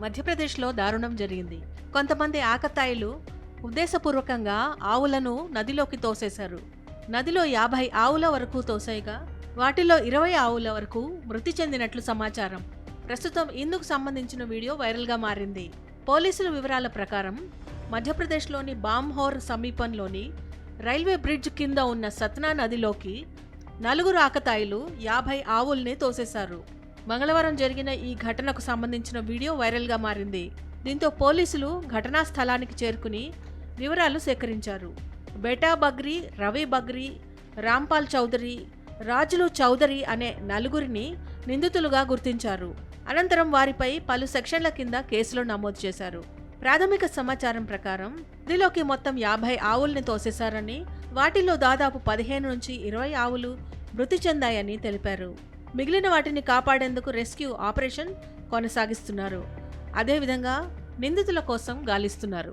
మధ్యప్రదేశ్లో దారుణం జరిగింది. కొంతమంది ఆకతాయిలు ఉద్దేశపూర్వకంగా ఆవులను నదిలోకి తోసేశారు. నదిలో యాభై ఆవుల వరకు తోసాయిగా వాటిలో ఇరవై ఆవుల వరకు మృతి చెందినట్లు సమాచారం. ప్రస్తుతం ఇందుకు సంబంధించిన వీడియో వైరల్గా మారింది. పోలీసుల వివరాల ప్రకారం మధ్యప్రదేశ్లోని బామ్హోర్ సమీపంలోని రైల్వే బ్రిడ్జ్ కింద ఉన్న సత్నా నదిలోకి నలుగురు ఆకతాయిలు యాభై ఆవుల్ని తోసేశారు. మంగళవారం జరిగిన ఈ ఘటనకు సంబంధించిన వీడియో వైరల్గా మారింది. దీంతో పోలీసులు ఘటనా స్థలానికి చేరుకుని వివరాలు సేకరించారు. బేటా బగ్రి రవి బగ్రి రాంపాల్ చౌదరి రాజులు చౌదరి అనే నలుగురిని నిందితులుగా గుర్తించారు. అనంతరం వారిపై పలు సెక్షన్ల కింద కేసులు నమోదు చేశారు. ప్రాథమిక సమాచారం ప్రకారం నదిలోకి మొత్తం యాభై ఆవుల్ని తోసేశారని వాటిలో దాదాపు పదిహేను నుంచి ఇరవై ఆవులు మృతి చెందాయని తెలిపారు. మిగిలిన వాటిని కాపాడేందుకు రెస్క్యూ ఆపరేషన్ కొనసాగిస్తున్నారు. అదేవిధంగా నిందితుల కోసం గాలిస్తున్నారు.